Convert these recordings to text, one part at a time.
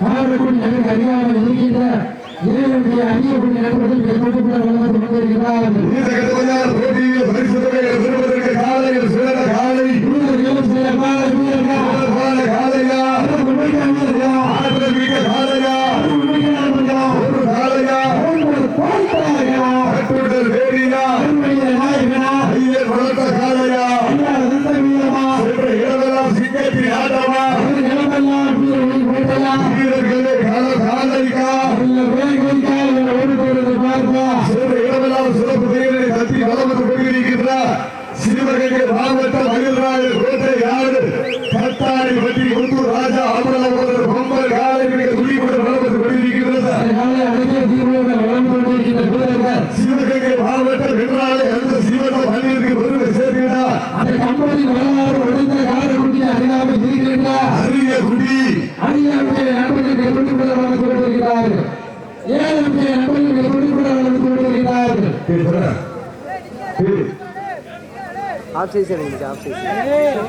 காவலக்குடி நகருக்கு அதிகாரம் இருக்கின்ற இளைஞருடைய அந்நிய குடி நண்பர்கள் பெருமட்டுக்குள்ள மாவட்டம் மகிழ்ராஜர் ఆఫ్ చేశారండి ఆఫ్ చేశారు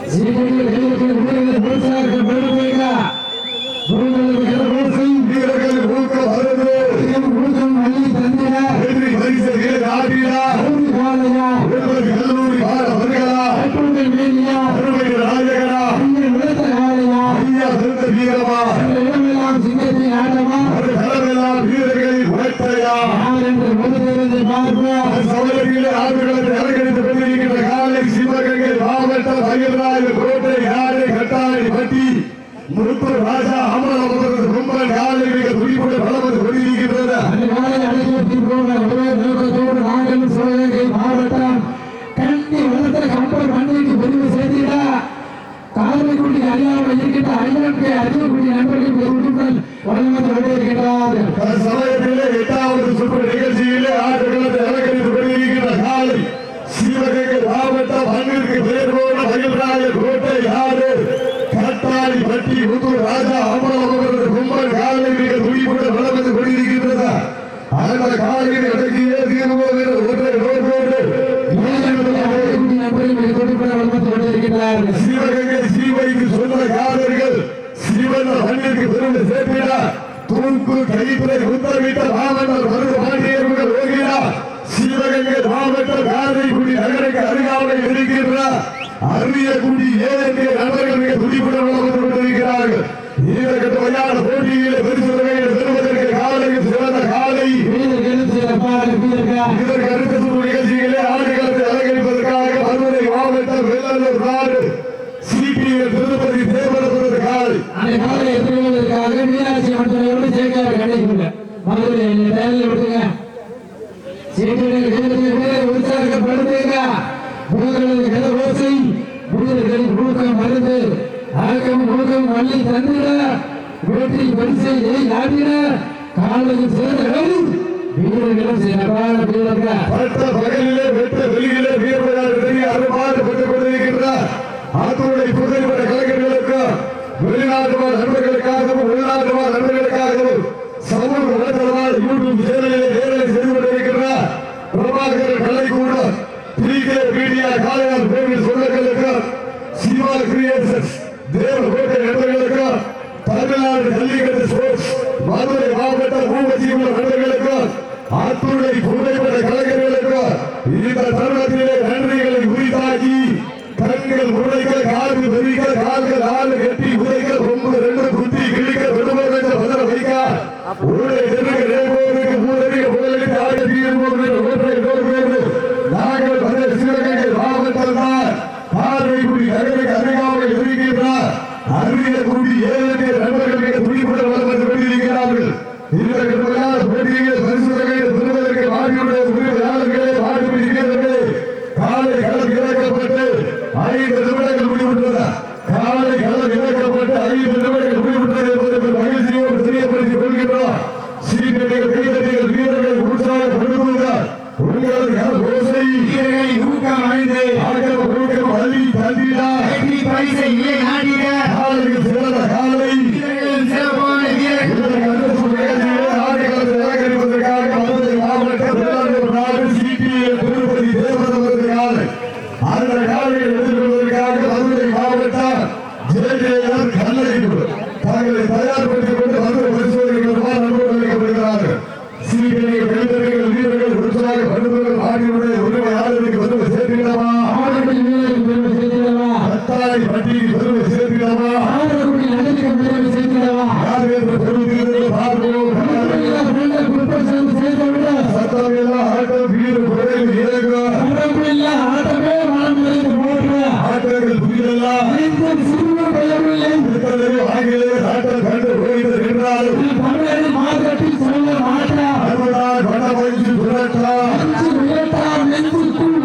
உதவியாளர் சீவகங்கள் சீவைக்கு சொல்ல யாதர்கள் சிவன மண்ணிற்கு பெருமை சேர்க்கிறார் துணுக்கு கைப்பிலை உத்தரவிட்ட ராமன்னர் வருக பாண்டியர்கள் ஓகிறார் சிவகங்கை மாவட்டம் காரைக்குடி நகருக்கு அருகாமல் இருக்கின்ற அரியக்குடி ஏழை நண்பர்கள் துடிப்புடன் வளர்ந்து கொண்டிருக்கிறார்கள். இதற்கு வகையான போட்டியிலே பரிசு தொகையில் பெறுவதற்கு காலையில் சிறந்த காலை. இதற்கு அடுத்த நிகழ்ச்சிகளே ஆடுகள் வேற கிடைக்கும் இல்ல முதல்ல என்ன வேலையில வீரர்களும் சிறப்பான பகலிலே வெட்ட வெளியிலே வீரர்களால் வெளியே அருமாறு பெற்றுக் கொண்டிருக்கின்றார். ஆத்தூரை புதுவை கலைஞர்களுக்கும் வெளிநாட்டு நண்பர்களுக்காகவும் உள்நாட்டு நண்பர்களுக்காகவும் சமூக யூடியூப் சேனலில் வேலை செய்து கொண்டிருக்கிறார் பிரபாகர் ஆற்றல் கண்டு புகைந்தது என்றாலும் தமிழரின் மார்க்கத்தில் சொல்ல மாட்டா அன்புதான் பட மொழியில் புரட்டா உயர்த்தா நெஞ்சுக்குள்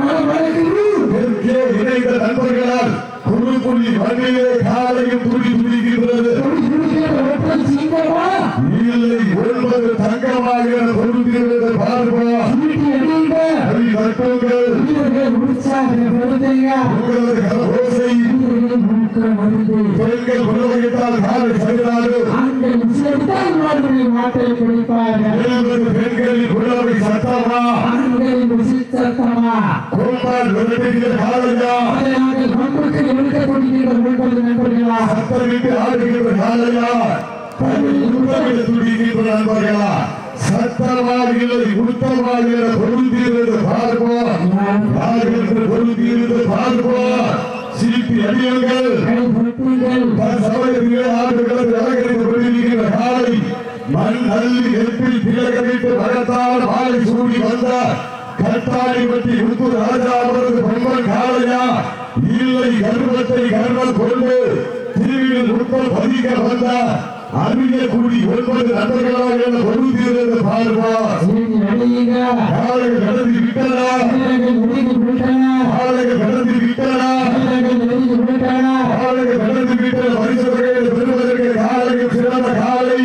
தெற்கே இணைந்த நண்பர்களால் புள்ளி புள்ளி மண்ணிலே காலையும் துடி தங்கமாக புலவகித்தால் காலை மாட்டை பிடிப்பார்கள் இளம்பெரு பெண்களின் புலவை சத்தமா? சத்தமா? கோபால் வெறுப்பிக்கிற காலையா அதை நாங்கள் பம்புக்கு எடுக்க கொண்டிருக்கிற முன்பது நண்பர்களா? சத்தமிட்டு ஆடுகின்ற காலையா தமிழ் துடிக்கின்ற நண்பர்களா? சத்தமாக இல்லை உத்தமாக பொருந்திருந்தது பார்ப்போம் யாருக்கு பொருந்திருந்தது பார்ப்போம் சிரிப்பி அடியுங்கள் கைப்பற்றுங்கள் தன் சமயத்திலே கொண்டிருக்கிற காலை மண் அள்ளி நெருப்பில் திலகமிட்டு மகத்தால் மாலை சூடி வந்த கட்டாளி பற்றி உத்து ராஜா அவரது பொங்கல் காளையா இல்லை கர்வத்தை கர்வம் கொண்டு திருவிழல் உட்பல் பதிக்க வந்தார் அறிய கூடி ஒன்பது நண்பர்களாக பொருந்திருந்த பார்வா கடந்து விட்டனா கடந்து விட்டனா கடந்து விட்டன பரிசுகளை பெறுவதற்கு காலையில் சிறந்த காலை.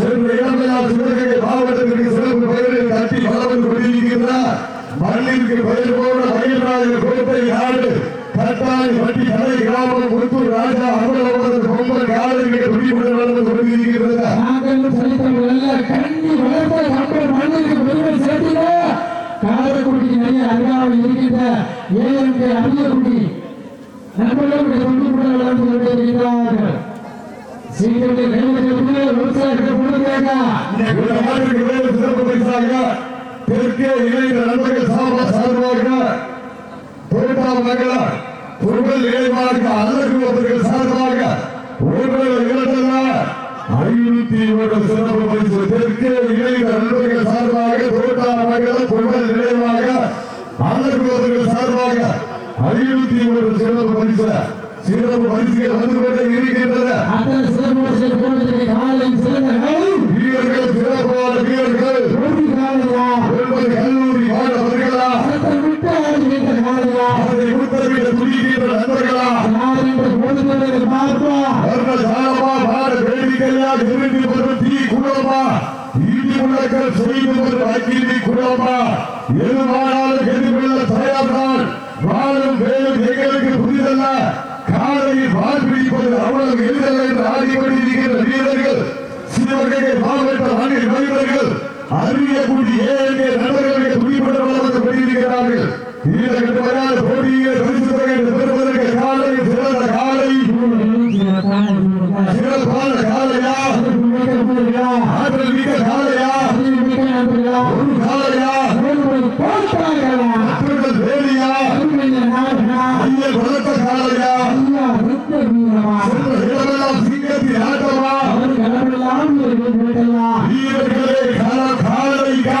சென்ற இடமெல்லாம் சிவகங்கை மாவட்டத்திற்கு சிறப்பு பெயரில் கட்டி வளர்ந்து கொண்டிருக்கிறார். மண்ணிற்கு பெயர் போன மயில்ராஜர் கோட்டை நாடு. கட்டாளி வட்டி கலை கிராமம் முத்தூர் ராஜா அமலவரது பொங்கல் காலைக்கு துடிப்புடன் நடந்து கொண்டிருக்கிறது நாங்களும் சரித்தவர்கள் அல்ல கண்ணி வளர்த்த கம்பர் மண்ணிற்கு பெருமை சேர்த்திட காரைக்குடி நிறைய அருகாமல் இருக்கின்ற ஏஎம்கே அரியக்குடி நண்பர்களுடைய தொண்டுபுடன் வளர்ந்து கொண்டே இருக்கிறார்கள். சீக்கிரத்தை கைவிட்டு விவசாயத்தை கொடுங்க இந்த நாட்டிற்கு வேறு சிறப்பு பரிசாக தெற்கே இளைஞர் நண்பர்கள் சார்பா சார்பாக தோட்டா மகள பொருள் சார்பாக ஐநூத்தி ஒரு சிறப்பு பரிசு தெற்கே இளைஞர் நண்பர்கள் சார்பாக மகள பொருள் இளைவாக அழகுவதற்கு சார்பாக ஐநூத்தி ஒரு சிறப்பு பரிசு சிறப்பு பரிசுகள் வந்து கொண்டே இருக்கின்றன. வீரர்கள் சிறப்பான வீரர்கள். எங்களுக்கு புரிதல்ல காலையில் வால் பிடிப்பது அவ்வளவு எளிதல்ல என்று ஆடிக்கொண்டிருக்கின்ற வீரர்கள் சிவகங்கை மாவட்ட மாநில வீரர்கள் அறியக்கூடிய ஏழு நண்பர்களுக்கு துணிப்பட வளர்ந்து கொண்டிருக்கிறார்கள் வீரர்கள் வராத போட்டியை பரிசு தொகை பெறுவதற்கு காலை சிறந்த காலை சிறப்பான காலையா ஆற்றல் மிக்க காலையா ஒரு காலையா மற்றவர்கள் வேலியா ஐயர் வளர்த்த காலையா சென்ற இடமெல்லாம் சிங்கத்தின் ஆட்டமா வீரர்களே கால காலைக்கா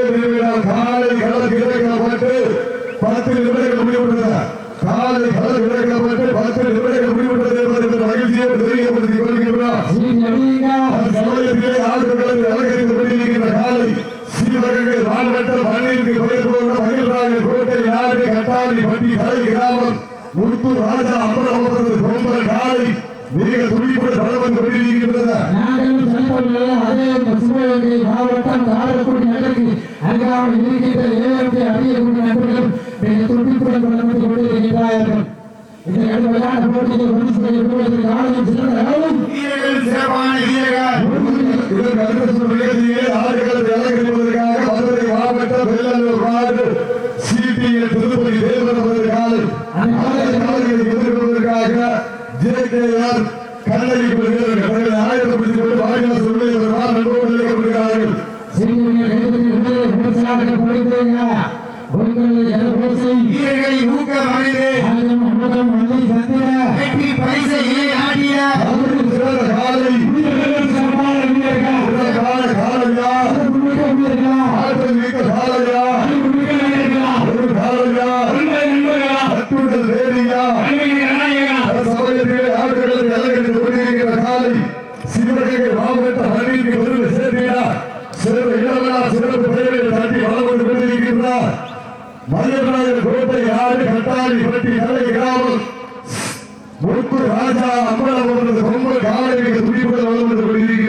ராஜா அமரவரது பொங்கல் காலை மிக துடிப்புடன் பலவன் கொண்டிருக்கின்றன மாவட்டம் காரைக்குடி நகருக்கு அருகாமல் இருக்கின்ற ஏழத்தை அறியக்கூடிய நண்பர்களும் மிக துடிப்புடன் வளர்ந்து கொண்டிருக்கிறார்கள் இந்த கடுமையான இதற்கு அடுத்த மதுரை மாவட்ட வெள்ளலூர் திருப்பதி தேவரவர் காலை ஆடுகளை எதிர்கொள்வதற்காக கண்ணகி வீரர்கள் தங்களை ஆயுதப்படுத்திக் கொண்டு வாரியார் சொல்லை வருவார் நண்பர்கள் நிலைக்கப்படுகிறார்கள் சிறியவர்கள் கைப்பற்றி கோடி பட்டாளி புரட்டி தலையை கிராமம். முத்து ராஜா அம்பலம் அவரது பொம்மை காலையில் துடிப்புகள் வளம் என்று நண்பர்கள்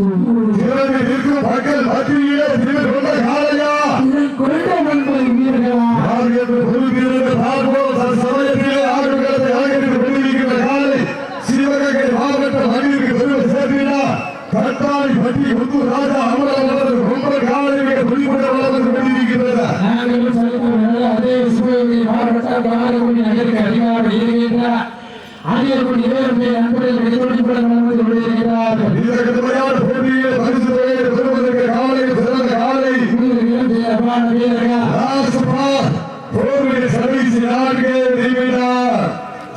जीवन में बिल्कुल भड़कल भड़क रही है ஆகியோருடைய இளைஞர்களை அன்புடன் கைகோடி கூட நடந்து கொண்டிருக்கிறார்கள் இதற்குமையான போட்டியை சர்வீஸ் நான்கு நெய்விடா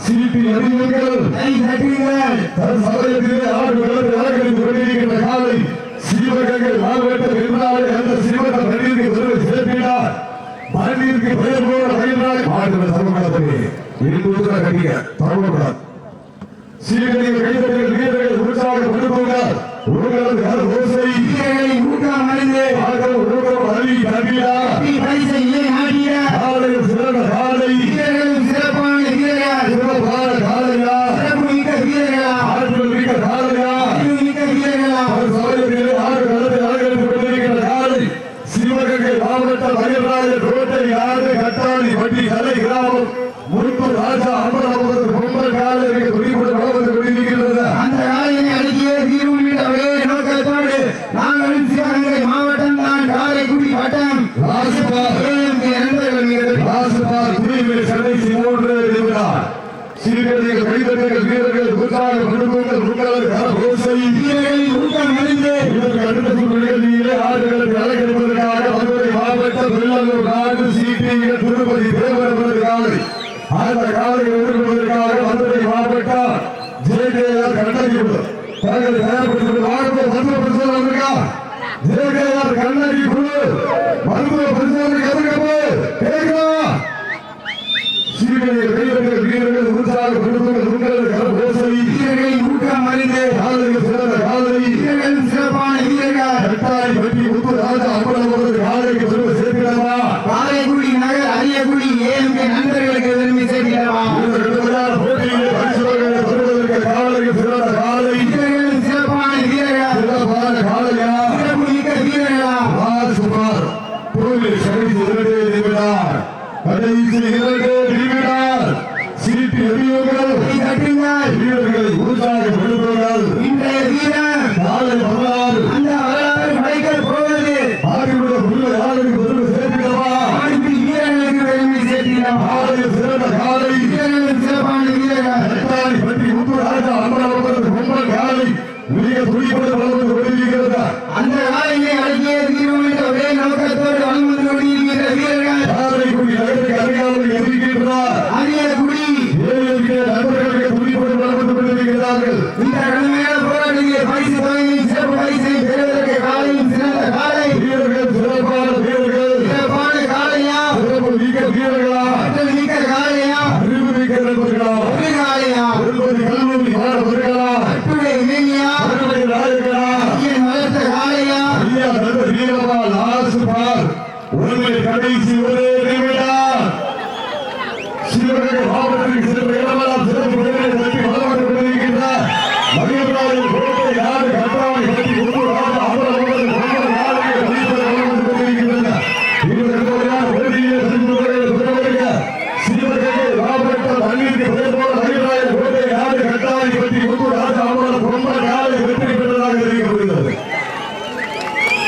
சிபி அறிஞர்கள் கை Obrigado, obrigado. சிறுகதைகள் கடிதங்கள் வீரர்கள் விவசாயிகள் குடும்பங்கள் அழைக்கப்படுவதற்காக மதுரை மாவட்ட தொழிலாளர் நாடு சிபிஐ திருப்பதி தேர்வதற்காக அந்த காலை எதிர்கொள்வதற்காக மதுரை மாவட்ட ஜெயதேவர் கண்டறிவுள்ளது தங்கள் தயார்படுத்தியுள்ள மாவட்ட மருத்துவ பிரச்சனை ஜெயதேவர் கண்டறிவுள்ளது மருத்துவ பிரச்சனை எதிர்க்கப்போ உடலால் விடுதல் உங்களது கர்ப்போசை தீரர்களை ஊக்கம் அறிந்தே